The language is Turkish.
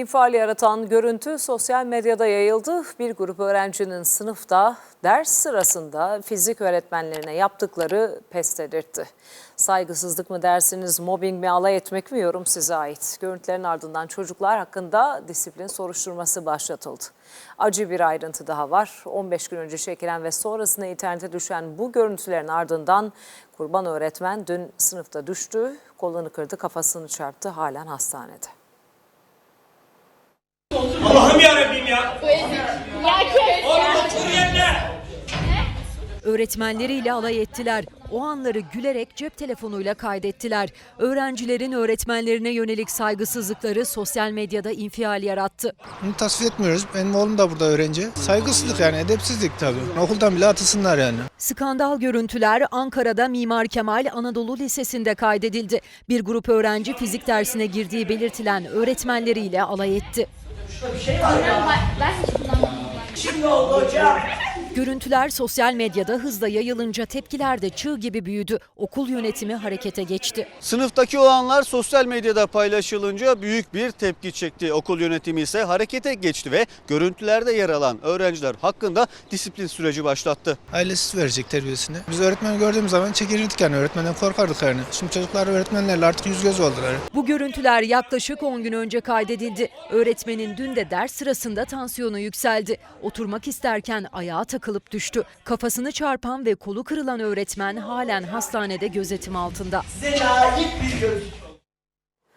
İnfial yaratan görüntü sosyal medyada yayıldı. Bir grup öğrencinin sınıfta ders sırasında fizik öğretmenlerine yaptıkları pes edirtti. Saygısızlık mı dersiniz, mobbing mi, alay etmek mi yorum size ait. Görüntülerin ardından çocuklar hakkında disiplin soruşturması başlatıldı. Acı bir ayrıntı daha var. 15 gün önce çekilen ve sonrasında internete düşen bu görüntülerin ardından kurban öğretmen dün sınıfta düştü, kolunu kırdı, kafasını çarptı, halen hastanede. Allah'ım yarabbim ya. Ya kes Oğlum ya. otur yerine. Öğretmenleriyle alay ettiler. O anları gülerek cep telefonuyla kaydettiler. Öğrencilerin öğretmenlerine yönelik saygısızlıkları sosyal medyada infial yarattı. Bunu tasvip etmiyoruz. Benim oğlum da burada öğrenci. Saygısızlık yani edepsizlik tabii. Okuldan bile atılsınlar yani. Skandal görüntüler Ankara'da Mimar Kemal Anadolu Lisesi'nde kaydedildi. Bir grup öğrenci fizik dersine girdiği belirtilen öğretmenleriyle alay etti. Ben, ben hiç kullanmadım. Şimdi oldu hocam. Görüntüler sosyal medyada hızla yayılınca tepkiler de çığ gibi büyüdü. Okul yönetimi harekete geçti. Sınıftaki olanlar sosyal medyada paylaşılınca büyük bir tepki çekti. Okul yönetimi ise harekete geçti ve görüntülerde yer alan öğrenciler hakkında disiplin süreci başlattı. Ailesiz verecek terbiyesini. Biz öğretmeni gördüğümüz zaman çekinirdik yani. Öğretmenden korkardık yani. Şimdi çocuklar öğretmenlerle artık yüz göz oldular. Bu görüntüler yaklaşık 10 gün önce kaydedildi. Öğretmenin dün de ders sırasında tansiyonu yükseldi. Oturmak isterken ayağa takılıp düştü. Kafasını çarpan ve kolu kırılan öğretmen halen hastanede gözetim altında. Size layık bir görüntü.